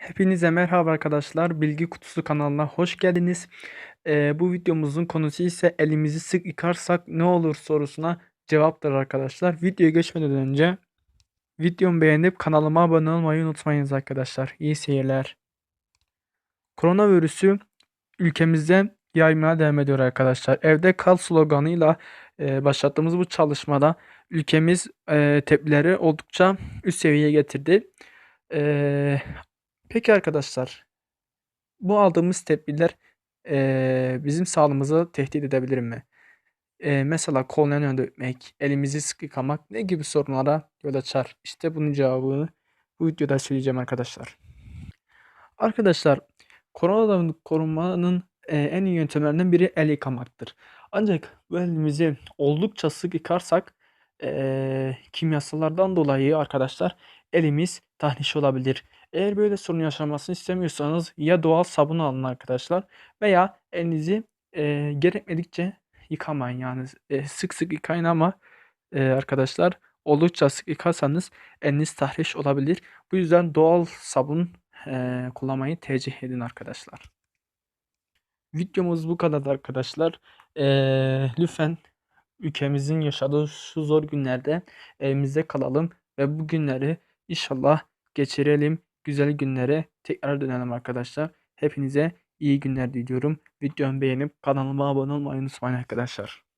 Hepinize merhaba arkadaşlar. Bilgi Kutusu kanalına hoş geldiniz. Ee, bu videomuzun konusu ise elimizi sık yıkarsak ne olur sorusuna cevaptır arkadaşlar. Videoya geçmeden önce videomu beğenip kanalıma abone olmayı unutmayınız arkadaşlar. İyi seyirler. Koronavirüsü ülkemizde yaymaya devam ediyor arkadaşlar. Evde kal sloganıyla e, başlattığımız bu çalışmada ülkemiz e, tepkileri oldukça üst seviyeye getirdi. E, Peki arkadaşlar, bu aldığımız tedbirler eee, bizim sağlığımızı tehdit edebilir mi? Eee, mesela kolonya dökmek, elimizi sık yıkamak ne gibi sorunlara yol açar? İşte bunun cevabını bu videoda söyleyeceğim arkadaşlar. Arkadaşlar, koronadan korunmanın eee, en iyi yöntemlerinden biri el yıkamaktır. Ancak bu elimizi oldukça sık yıkarsak eee, kimyasallardan dolayı arkadaşlar elimiz tahriş olabilir. Eğer böyle sorun yaşamasını istemiyorsanız ya doğal sabun alın arkadaşlar veya elinizi eee, gerekmedikçe yıkamayın. Yani eee, sık sık yıkayın ama eee, arkadaşlar oldukça sık yıkarsanız eliniz tahriş olabilir. Bu yüzden doğal sabun eee, kullanmayı tercih edin arkadaşlar. Videomuz bu kadar arkadaşlar. Eee, lütfen ülkemizin yaşadığı şu zor günlerde evimizde kalalım ve bu günleri inşallah geçirelim. Güzel günlere tekrar dönelim arkadaşlar. Hepinize iyi günler diliyorum. Videomu beğenip kanalıma abone olmayı unutmayın arkadaşlar.